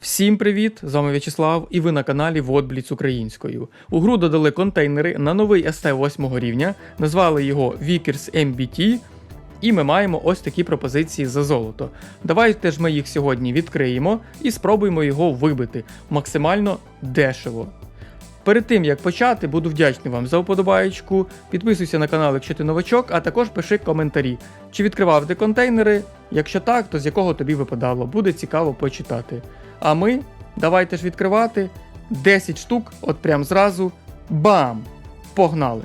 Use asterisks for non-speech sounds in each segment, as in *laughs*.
Всім привіт! З вами В'ячеслав і ви на каналі Водбліц українською. У гру додали контейнери на новий СТ 8 рівня, назвали його Vickers MBT, і ми маємо ось такі пропозиції за золото. Давайте ж ми їх сьогодні відкриємо і спробуємо його вибити максимально дешево. Перед тим як почати, буду вдячний вам за вподобаєчку. Підписуйся на канал, якщо ти новачок, а також пиши коментарі, чи відкривав ти контейнери. Якщо так, то з якого тобі випадало, буде цікаво почитати. А ми давайте ж відкривати 10 штук, от прям зразу. Бам! Погнали!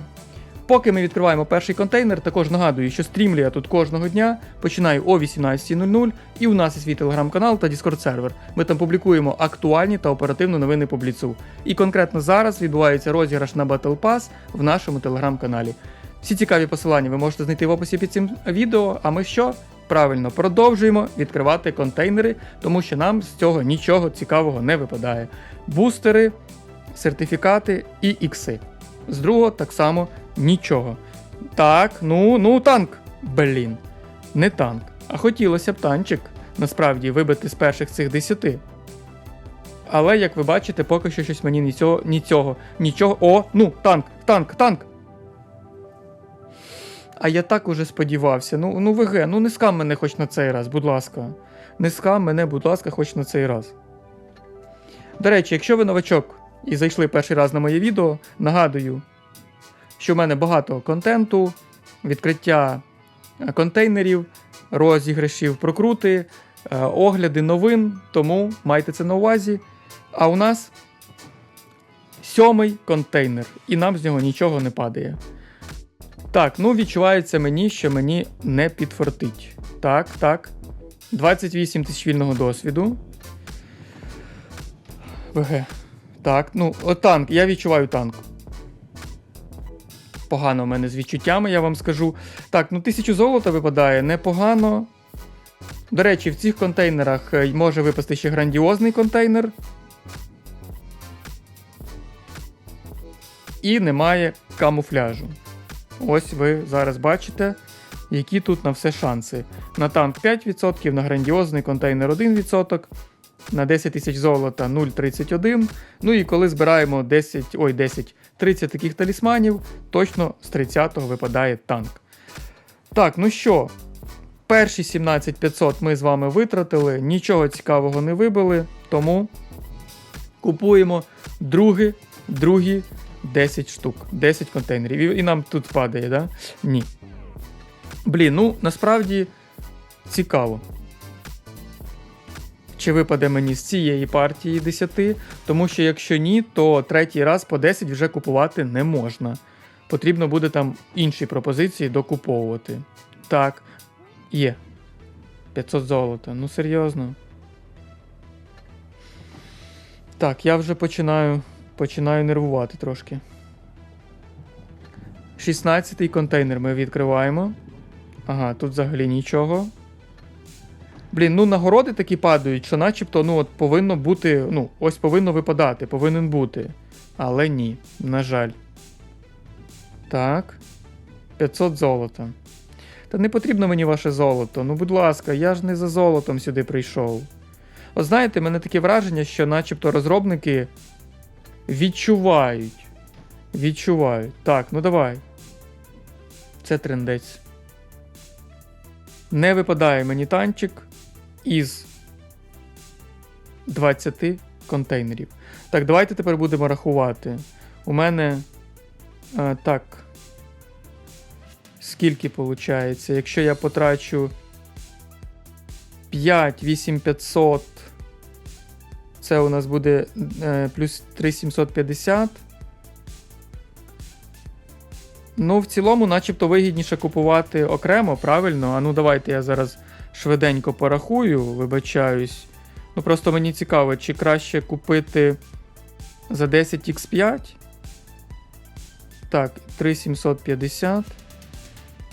Поки ми відкриваємо перший контейнер, також нагадую, що стрімлю я тут кожного дня, починаю о 18.00, і у нас є свій телеграм-канал та Discord сервер. Ми там публікуємо актуальні та оперативні новини по бліцу. І конкретно зараз відбувається розіграш на Battle Pass в нашому телеграм-каналі. Всі цікаві посилання ви можете знайти в описі під цим відео. А ми що? Правильно, продовжуємо відкривати контейнери, тому що нам з цього нічого цікавого не випадає. Бустери, сертифікати і ікси. З другого так само нічого. Так, ну, ну, танк. Блін. Не танк. А хотілося б танчик, насправді, вибити з перших цих десяти. Але, як ви бачите, поки що щось мені ні цього, ні цього, нічого. О, ну, танк, танк, танк. А я так уже сподівався. Ну, ну ВГ, ну не мене хоч на цей раз, будь ласка. Не мене, будь ласка, хоч на цей раз. До речі, якщо ви новачок і зайшли перший раз на моє відео, нагадую, що в мене багато контенту, відкриття е, контейнерів, розіграшів, прокрути, е, огляди новин, тому майте це на увазі. А у нас сьомий контейнер, і нам з нього нічого не падає. Так, ну відчувається мені, що мені не підфартить. Так, так. 28 тисяч вільного досвіду. ВГ. Так, ну, о, танк, я відчуваю танк. Погано в мене з відчуттями, я вам скажу. Так, ну тисячу золота випадає, непогано. До речі, в цих контейнерах е, може випасти ще грандіозний контейнер. І немає камуфляжу. Ось ви зараз бачите, які тут на все шанси. На танк 5%, на грандіозний контейнер 1%, на 10 тисяч золота 0,31. Ну і коли збираємо 10, ой, 10, 30 таких талісманів, точно з 30-го випадає танк. Так, ну що, перші 17500 ми з вами витратили, нічого цікавого не вибили, тому купуємо другі, другі 10 штук, 10 контейнерів. І, і нам тут падає, да? Ні. Блін, ну насправді цікаво. Чи випаде мені з цієї партії 10, тому що якщо ні, то третій раз по 10 вже купувати не можна. Потрібно буде там інші пропозиції докуповувати. Так, є. 500 золота. Ну серйозно. Так, я вже починаю починаю нервувати трошки. 16-й контейнер ми відкриваємо. Ага, тут взагалі нічого. Блін, ну нагороди такі падають, що начебто ну, от повинно бути. Ну, ось повинно випадати, повинен бути. Але ні, на жаль. Так. 500 золота. Та не потрібно мені ваше золото. Ну, будь ласка, я ж не за золотом сюди прийшов. От знаєте, мене таке враження, що начебто розробники відчувають. Відчувають. Так, ну давай. Це трендець. Не випадає мені танчик із 20 контейнерів. Так, давайте тепер будемо рахувати. У мене. А, так. Скільки виходить? Якщо я потрачу 5, 8500. Це у нас буде е, плюс 3750. Ну, в цілому, начебто, вигідніше купувати окремо, правильно? А ну давайте я зараз швиденько порахую, вибачаюсь. Ну, просто мені цікаво, чи краще купити за 10х5. Так, 3750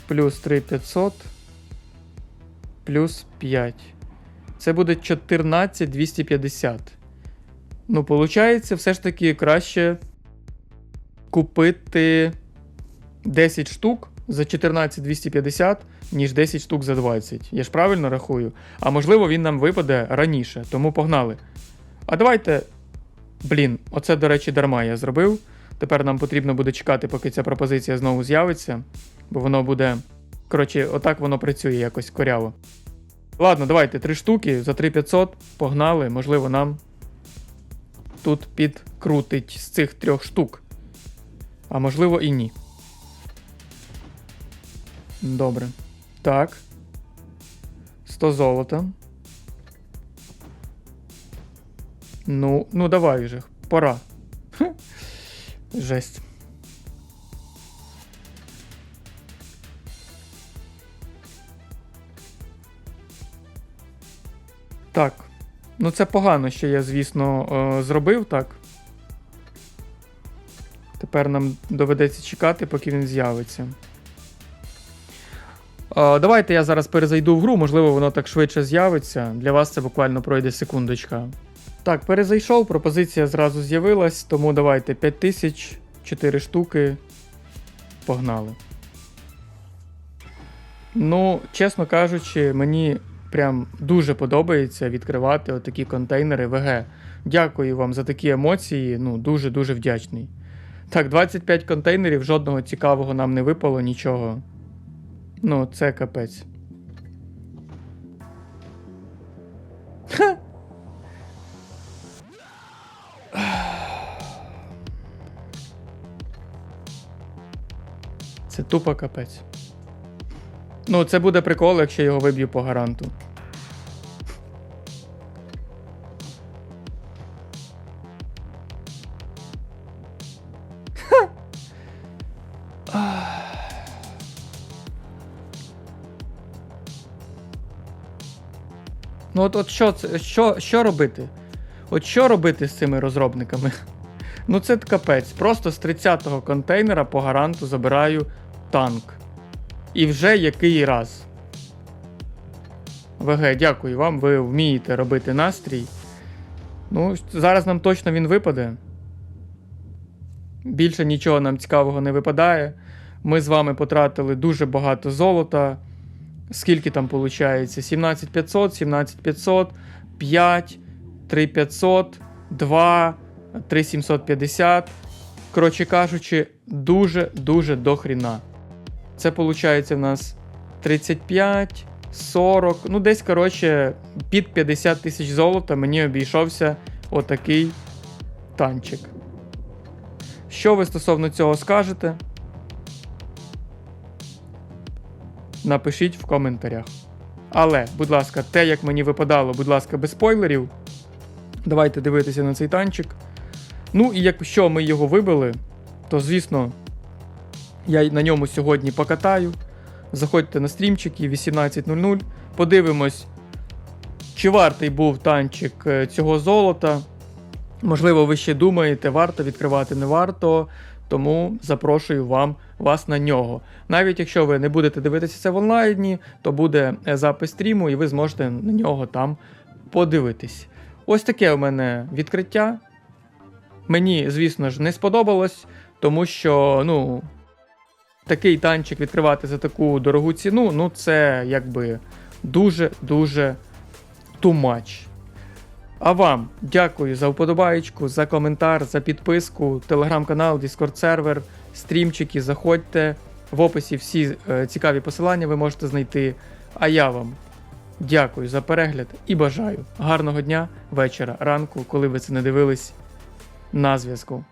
плюс 3500 плюс 5. Це буде 14250. Ну, виходить, все ж таки краще купити 10 штук за 14250, ніж 10 штук за 20. Я ж правильно рахую? А можливо, він нам випаде раніше, тому погнали. А давайте. Блін, оце, до речі, дарма я зробив. Тепер нам потрібно буде чекати, поки ця пропозиція знову з'явиться, бо воно буде. Коротше, отак воно працює якось коряво. Ладно, давайте три штуки за 3500 погнали. Можливо, нам тут підкрутить з цих трьох штук. А можливо і ні. Добре. Так. 100 золота. Ну, ну давай вже, пора. Хе. Жесть. Так. Ну це погано, що я, звісно, е, зробив так. Тепер нам доведеться чекати, поки він з'явиться. Е, Давайте я зараз перезайду в гру, можливо, воно так швидше з'явиться. Для вас це буквально пройде секундочка. Так, перезайшов, пропозиція зразу з'явилась, тому давайте 5000, 4 штуки. Погнали. Ну, чесно кажучи, мені прям дуже подобається відкривати отакі контейнери ВГ. Дякую вам за такі емоції. Ну, дуже-дуже вдячний. Так, 25 контейнерів, жодного цікавого нам не випало, нічого. Ну, це капець. Це тупо капець. Ну, це буде прикол, якщо його виб'ю по гаранту. Ну от, от що, це, що, що робити? От що робити з цими розробниками? *laughs* Ну це капець. Просто з 30-го контейнера по гаранту забираю танк. І вже який раз. ВГ, дякую вам, ви вмієте робити настрій. Ну, зараз нам точно він випаде. Більше нічого нам цікавого не випадає. Ми з вами потратили дуже багато золота. Скільки там виходить? 17500, 17500, 5, 3500, 2, 3750. Коротше кажучи, дуже-дуже дохріна. Це виходить в нас 35, 40, ну десь, коротше, під 50 тисяч золота мені обійшовся отакий танчик. Що ви стосовно цього скажете? Напишіть в коментарях. Але, будь ласка, те, як мені випадало, будь ласка, без спойлерів. Давайте дивитися на цей танчик. Ну і якщо ми його вибили, то звісно, я на ньому сьогодні покатаю. Заходьте на стрімчики 18.00. Подивимось, чи вартий був танчик е, цього золота. Можливо, ви ще думаєте, варто відкривати, не варто. Тому запрошую вам вас на нього. Навіть якщо ви не будете дивитися це в онлайні, то буде е, запис стріму, і ви зможете на нього там подивитись. Ось таке у мене відкриття. Мені, звісно ж, не сподобалось, тому що, ну, такий танчик відкривати за таку дорогу ціну, ну, це якби дуже-дуже much. А вам дякую за вподобаєчку, за коментар, за підписку, телеграм-канал, Діскорд-сервер, стрімчики. Заходьте. В описі всі е, цікаві посилання ви можете знайти. А я вам дякую за перегляд і бажаю гарного дня, вечора, ранку, коли ви це не дивились. На зв'язку.